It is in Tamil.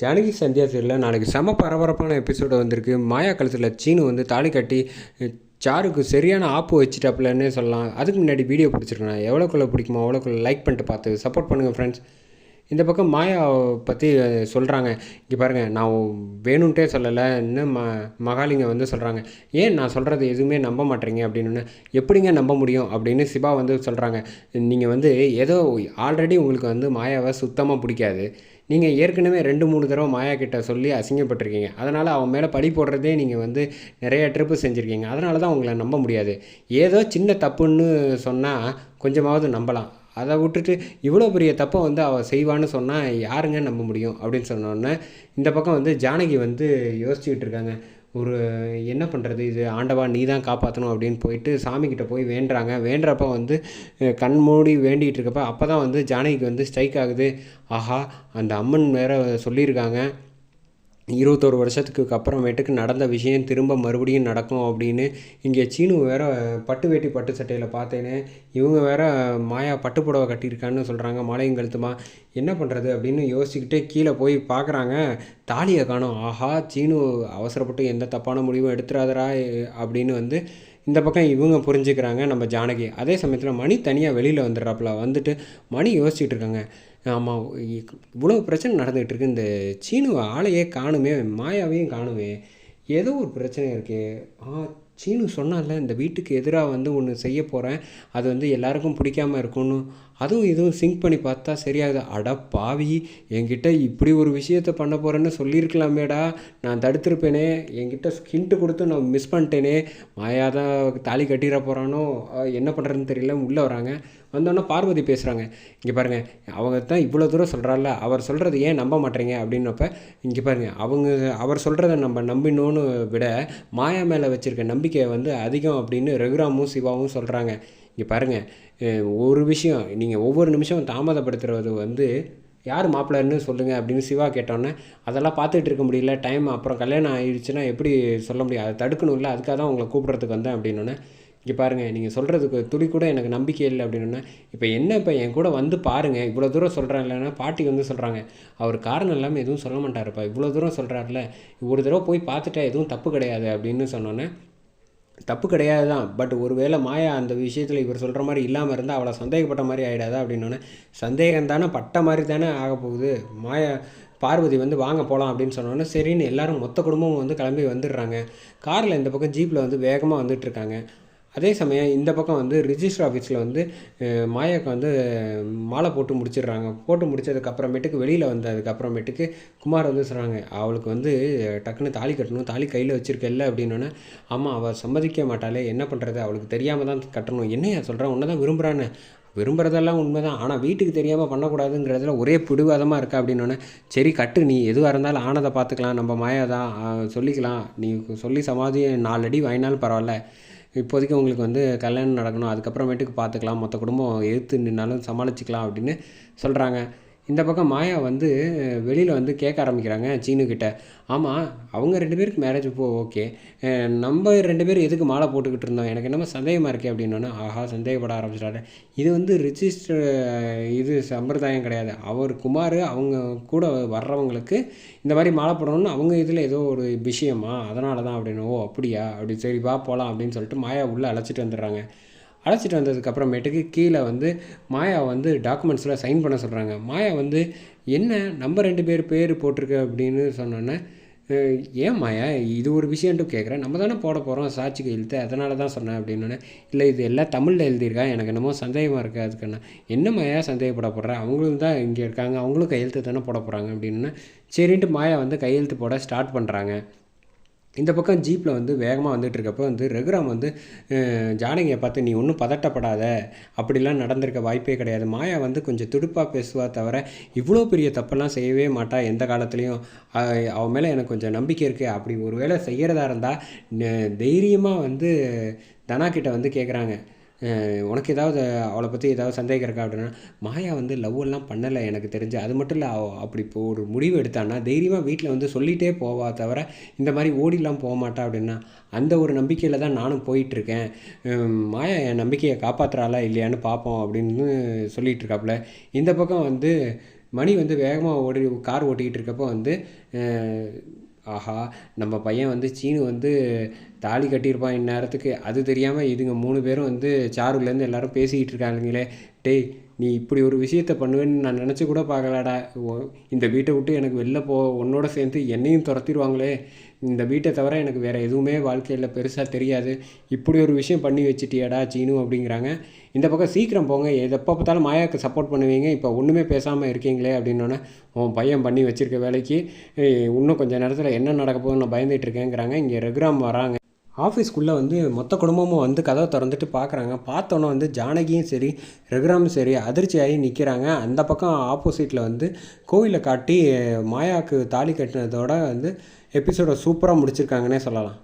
ஜானகி சந்தியா சீரியலில் நாளைக்கு செம பரபரப்பான எபிசோடு வந்திருக்கு. மாயா கழுத்தில் சீனு வந்து தாலி கட்டி சாருக்கு சரியான ஆப்பு வச்சுட்டாப்புலன்னே சொல்லலாம். அதுக்கு முன்னாடி வீடியோ பிடிச்சிருக்கேன். எவ்வளோக்குள்ளே பிடிக்குமோ அவ்வளோக்குள்ள லைக் பண்ணிட்டு பார்த்து சப்போர்ட் பண்ணுங்கள் ஃப்ரெண்ட்ஸ் இந்த பக்கம் மாயா பற்றி சொல்கிறாங்க இங்கே பாருங்கள் நான் வேணும்ன்ட்டே சொல்லலை. இன்னும் ம மகாலிங்க வந்து சொல்கிறாங்க ஏன் நான் சொல்கிறது எதுவுமே நம்ப மாட்டேறீங்க அப்படின்னு? எப்படிங்க நம்ப முடியும் அப்படின்னு சிபா வந்து சொல்கிறாங்க நீங்கள் வந்து ஏதோ ஆல்ரெடி உங்களுக்கு வந்து மாயாவை சுத்தமாக பிடிக்காது. நீங்கள் ஏற்கனவே ரெண்டு மூணு தடவை மாயா கிட்ட சொல்லி அசிங்கப்பட்டிருக்கீங்க. அதனால் அவன் மேலே பழி போடுறதே நீங்கள் வந்து நிறைய ட்ரிப்பு செஞ்சுருக்கீங்க. அதனால தான் உங்களை நம்ப முடியாது. ஏதோ சின்ன தப்புன்னு சொன்னால் கொஞ்சமாவது நம்பலாம். அதை விட்டுட்டு இவ்வளோ பெரிய தப்பை வந்து அவள் செய்வான்னு சொன்னால் யாருங்க நம்ப முடியும்? அப்படின்னு சொன்னோன்னே இந்த பக்கம் வந்து ஜானகி வந்து யோசிச்சுக்கிட்டு இருக்காங்க. ஒரு என்ன பண்ணுறது இது ஆண்டவா நீ தான் காப்பாற்றணும் அப்படின்னு போயிட்டு சாமிக்கிட்ட போய் வேண்டுறாங்க. வேண்டுறப்ப வந்து கண் மூடி வேண்டிகிட்டு இருக்கப்ப அப்போ தான் வந்து ஜானகிக்கு வந்து ஸ்ட்ரைக் ஆகுது. ஆஹா அந்த அம்மன் வேற சொல்லியிருக்காங்க. இருபத்தோரு வருஷத்துக்கு அப்புறமேட்டுக்கு நடந்த விஷயம் திரும்ப மறுபடியும் நடக்கும் அப்படின்னு இங்கே சீனு வேற பட்டு வேட்டி பட்டு சட்டையில் பார்த்தேன்னு இவங்க வேற மாயா பட்டு புடவை கட்டியிருக்கான்னு சொல்கிறாங்க மாலையும் கழுத்துமா. என்ன பண்ணுறது அப்படின்னு யோசிச்சுக்கிட்டே கீழே போய் பார்க்குறாங்க. தாலியை காணும். ஆஹா சீனு அவசரப்பட்டு எந்த தப்பான முடிவும் எடுத்துடாதரா அப்படின்னு வந்து இந்த பக்கம் இவங்க புரிஞ்சுக்கிறாங்க நம்ம ஜானகி. அதே சமயத்தில் மணி தனியாக வெளியில் வந்துடுறாப்புல. வந்துட்டு மணி யோசிச்சுட்டு இருக்காங்க. ஆமாம் இவ்வளோ பிரச்சனை நடந்துகிட்டு இருக்கு. இந்த சீனு ஆளையே காணுமே மாயாவையும் காணுமே. ஏதோ ஒரு பிரச்சனை இருக்கே. ஆ சீனு சொன்னால இந்த வீட்டுக்கு எதிராக வந்து ஒன்று செய்ய போகிறேன் அது வந்து எல்லாருக்கும் பிடிக்காம இருக்கும்னு. அதுவும் இதுவும் சிங்க் பண்ணி பார்த்தா சரியாகுது. அட பாவி என்கிட்ட இப்படி ஒரு விஷயத்த பண்ண போகிறேன்னு சொல்லியிருக்கலாமேடா. நான் தடுத்திருப்பேனே. என்கிட்ட ஹிண்ட்டு கொடுத்து நான் மிஸ் பண்ணிட்டேனே. மாயா தான் தாலி கட்டிட போகிறானோ என்ன பண்ணுறதுன்னு தெரியல. உள்ளே வராங்க. வந்தோன்னே பார்வதி பேசுகிறாங்க இங்கே பாருங்கள் அவங்க தான் இவ்வளோ தூரம் சொல்கிறாள்ல அவர் சொல்கிறது ஏன் நம்ப மாட்டேறீங்க அப்படின்னப்ப இங்கே பாருங்கள் அவங்க அவர் சொல்கிறத நம்ம நம்பினோன்னு விட மாயா மேலே வச்சுருக்க நம்பிக்கை வந்து அதிகம் அப்படின்னு ரகுராமும் சிவாவும் சொல்கிறாங்க இங்கே பாருங்கள் ஒரு விஷயம் நீங்கள் ஒவ்வொரு நிமிஷம் தாமதப்படுத்துறது வந்து யார் மாப்பிள்ளைன்னு சொல்லுங்கள் அப்படின்னு சிவா கேட்டோன்னே அதெல்லாம் பார்த்துட்டு இருக்க முடியல டைம் அப்புறம் கல்யாணம் ஆயிடுச்சுன்னா எப்படி சொல்ல முடியும்? அதை தடுக்கணும்ல அதுக்காக தான் உங்களை கூப்பிட்றதுக்கு வந்தேன் அப்படின்னோடனே இங்கே பாருங்கள் நீங்கள் சொல்கிறதுக்கு துளி கூட எனக்கு நம்பிக்கை இல்லை அப்படின்னா இப்போ என்ன இப்போ என் கூட வந்து பாருங்கள் இவ்வளோ தூரம் சொல்கிறேன் இல்லைன்னா பாட்டி வந்து சொல்கிறாங்க அவர் காரணம் இல்லாமல் எதுவும் சொல்ல மாட்டாருப்பா. இவ்வளோ தூரம் சொல்கிறாருல ஒரு தடவை போய் பார்த்துட்டா எதுவும் தப்பு கிடையாது அப்படின்னு சொன்னோன்னே தப்பு கிடையாது தான் பட் ஒருவேளை மாயா அந்த விஷயத்தில் இவர் சொல்கிற மாதிரி இல்லாமல் இருந்தால் அவளை சந்தேகப்பட்ட மாதிரி ஆகிடாதா அப்படின்னோடனே சந்தேகம் தானே பட்ட மாதிரி தானே ஆக போகுது. மாயா பார்வதி வந்து வாங்க போகலாம் அப்படின்னு சொன்னோன்னே சரின்னு எல்லோரும் மொத்த குடும்பமும் வந்து கிளம்பி வந்துடுறாங்க. காரில் இந்த பக்கம் ஜீப்பில் வந்து வேகமாக வந்துட்டுருக்காங்க அதே சமயம் இந்த பக்கம் வந்து ரிஜிஸ்டர் ஆஃபீஸில் வந்து மாயாக்கு வந்து மாலை போட்டு முடிச்சிடுறாங்க. போட்டு முடிச்சதுக்கப்புறமேட்டுக்கு வெளியில் வந்ததுக்கு அப்புறமேட்டுக்கு குமார் வந்து சொல்கிறாங்க அவளுக்கு வந்து டக்குன்னு தாலி கட்டணும் தாலி கையில் வச்சுருக்கல அப்படின்னோடனே ஆமாம் அவள் சம்மதிக்க மாட்டாளே. என்ன பண்ணுறது அவளுக்கு தெரியாமல் தான் கட்டணும். என்னையா சொல்கிறேன் உன்னை தான் விரும்புகிறான்னு விரும்புகிறதெல்லாம் உண்மை தான் ஆனால் வீட்டுக்கு தெரியாமல் பண்ணக்கூடாதுங்கிறதுல ஒரே பிடிவாதமாக இருக்கா? அப்படின்னோடனே சரி கட்டு. நீ எதுவாக இருந்தாலும் ஆனதை பார்த்துக்கலாம். நம்ம மாயா தான் சொல்லிக்கலாம். நீ சொல்லி சமாதி நாலு அடி வாங்கினாலும் பரவாயில்ல. இப்போதைக்கு உங்களுக்கு வந்து கல்யாணம் நடக்கணும் அதுக்கப்புறமேட்டுக்கு பார்த்துக்கலாம் மொத்த குடும்பம் எதிர்த்து நின்னாலும் சமாளிச்சிக்கலாம் அப்படின்னு சொல்கிறாங்க இந்த பக்கம் மாயா வந்து வெளியில் வந்து கேட்க ஆரம்பிக்கிறாங்க சீனுக்கிட்ட ஆமாம் அவங்க ரெண்டு பேருக்கு மேரேஜ் போ ஓகே நம்ம ரெண்டு பேரும் எதுக்கு மாலை போட்டுக்கிட்டு இருந்தோம்? எனக்கு என்னமோ சந்தேகமாக இருக்கே அப்படின்னோடனே ஆஹா சந்தேகப்பட ஆரம்பிச்சிட்டாரு. இது வந்து ரிஜிஸ்டர் இது சம்பிரதாயம் கிடையாது. அவர் குமார் அவங்க கூட வர்றவங்களுக்கு இந்த மாதிரி மாலை போடணும்னு அவங்க இதில் ஏதோ ஒரு விஷயமா அதனால தான் அப்படின்னு ஓ அப்படியா? அப்படி சரி வா போகலாம் அப்படின்னு சொல்லிட்டு மாயா உள்ளே அழைச்சிட்டு வந்துடுறாங்க. அழைச்சிட்டு வந்ததுக்கு அப்புறமேட்டுக்கு கீழே வந்து மாயா வந்து டாக்குமெண்ட்ஸில் சைன் பண்ண சொல்கிறாங்க மாயா வந்து என்ன நம்ம ரெண்டு பேர் பேர் போட்டிருக்கு? அப்படின்னு சொன்னோன்னே ஏன் மாயா இது ஒரு விஷயம்ட்டு கேட்குறேன் நம்ம தானே போட போகிறோம் சாட்சி கையெழுத்து அதனால தான் சொன்னேன். அப்படின்னு இல்லை இது எல்லாம் தமிழில் எழுதியிருக்கா? எனக்கு என்னமோ சந்தேகமாக இருக்குது அதுக்குன்னு என்ன மாயா சந்தேகப்பட போடுற அவங்களும் தான் இங்கே இருக்காங்க. அவங்களும் கையெழுத்து தானே போட போகிறாங்க அப்படின்னு சரின்ட்டு மாயா வந்து கையெழுத்து போட ஸ்டார்ட் பண்ணுறாங்க இந்த பக்கம் ஜீப்பில் வந்து வேகமாக வந்துட்டு இருக்கப்போ வந்து ரகுராம் வந்து ஜானகியை பார்த்து நீ ஒன்றும் பதட்டப்படாத. அப்படிலாம் நடந்திருக்க வாய்ப்பே கிடையாது. மாயா வந்து கொஞ்சம் துடுப்பாக பேசுவா தவிர இவ்வளோ பெரிய தப்பெல்லாம் செய்யவே மாட்டா எந்த காலத்துலேயும். அவன் மேலே எனக்கு கொஞ்சம் நம்பிக்கை இருக்குது அப்படி ஒரு வேளை செய்கிறதா இருந்தால் தைரியமாக வந்து தனா கிட்ட வந்து கேட்குறாங்க உனக்கு ஏதாவது அவளை பற்றி ஏதாவது சந்தேகம் இருக்கா அப்படின்னா மாயா வந்து லவ் எல்லாம் பண்ணலை எனக்கு தெரிஞ்சு. அது மட்டும் இல்லை அப்படி இப்போ ஒரு முடிவு எடுத்தான்னா தைரியமாக வீட்டில் வந்து சொல்லிகிட்டே போவா தவிர இந்த மாதிரி ஓடிலாம் போக மாட்டா அப்படின்னா அந்த ஒரு நம்பிக்கையில் தான் நானும் போயிட்டுருக்கேன். மாயா என் நம்பிக்கையை காப்பாற்றுறாளா இல்லையான்னு பார்ப்போம் அப்படின்னு சொல்லிகிட்டு இருக்காப்புல. இந்த பக்கம் வந்து மணி வந்து வேகமாக ஓடி கார் ஓட்டிக்கிட்டு இருக்கப்போ வந்து ஆஹா நம்ம பையன் வந்து சீனு வந்து தாலி கட்டியிருப்பான் இந்நேரத்துக்கு. அது தெரியாமல் இதுங்க மூணு பேரும் வந்து சாருலேருந்து எல்லாரும் பேசிக்கிட்டு இருக்காங்களே டேய் நீ இப்படி ஒரு விஷயத்த பண்ணுவேன்னு நான் நினச்சி கூட பார்க்கலடா. இந்த வீட்டை விட்டு எனக்கு வெளில போ உன்னோட சேர்ந்து என்னையும் துரத்திடுவாங்களே. இந்த வீட்டை தவிர எனக்கு வேறு எதுவுமே வாழ்க்கையில் பெருசாக தெரியாது. இப்படி ஒரு விஷயம் பண்ணி வச்சிட்டியாடா சீனு அப்படிங்கிறாங்க. இந்த பக்கம் சீக்கிரம் போங்க. எப்போ பார்த்தாலும் மாயாவுக்கு சப்போர்ட் பண்ணுவீங்க. இப்போ ஒன்றுமே பேசாமல் இருக்கீங்களே அப்படின்னோடனே உன் பையன் பண்ணி வச்சிருக்க வேலைக்கு இன்னும் கொஞ்சம் நேரத்தில் என்ன நடக்க போகுதுன்னு நான் பயந்துட்டு இருக்கேங்கிறாங்க. இங்கே ரகுராம் வராங்க. ஆஃபீஸ்க்குள்ளே வந்து மொத்த குடும்பமும் வந்து கதவை திறந்துட்டு பார்க்குறாங்க. பார்த்தோன்னே வந்து ஜானகியும் சரி ரகுராமும் சரி அதிர்ச்சியாகி நிற்கிறாங்க. அந்த பக்கம் ஆப்போசிட்டில் வந்து கோவிலை காட்டி மாயாவுக்கு தாலி கட்டினதோட வந்து எபிசோடை சூப்பராக முடிச்சிருக்காங்கன்னே சொல்லலாம்.